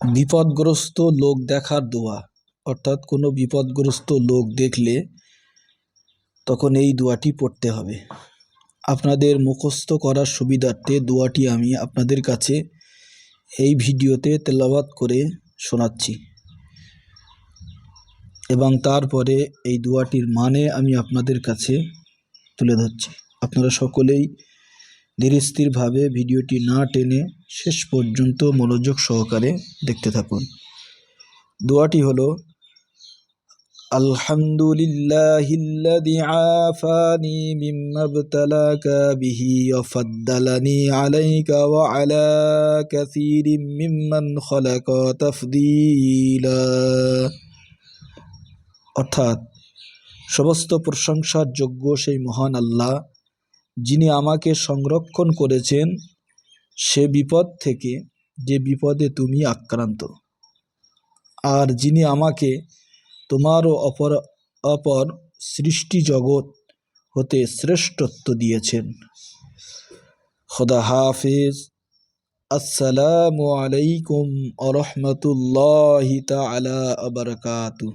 বিপদগ্রস্ত লোক দেখার দোয়া। অর্থাৎ কোনো বিপদগ্রস্ত লোক দেখলে তখন এই দোয়াটি পড়তে হবে। আপনাদের মুখস্থ করার সুবিধার্থে দোয়াটি আমি আপনাদের কাছে এই ভিডিওতে তেলাওয়াত করে শোনাচ্ছি। এবং তারপরে এই দোয়াটির মানে আমি আপনাদের কাছে তুলে ধরছি। আপনারা সকলেই ধীরস্থিরভাবে ভিডিওটি না টেনে শেষ পর্যন্ত মনোযোগ সহকারে দেখতে থাকুন। দোয়াটি হলো, আলহামদুলিল্লাহিল্লাযী আফানি মিম্মা ইবতালাকা বিহি ওয়া ফাদ্দালানি আলাইকা ওয়া আলা কাসীরিম মিম্মান খালাকা তাফদীলা। অর্থাৎ, সমস্ত প্রশংসার যোগ্য সেই মহান আল্লাহ যিনি আমাকে সংরক্ষণ করেছেন সে বিপদ থেকে, যে বিপদে তুমি আক্রান্ত। আর যিনি আমাকে তোমারও অপর অপর সৃষ্টি জগৎ হতে শ্রেষ্ঠত্ব দিয়েছেন। খোদা হাফিজ। আসসালামু আলাইকুম আ রহমতুল্লাহি তালা আবরকাতু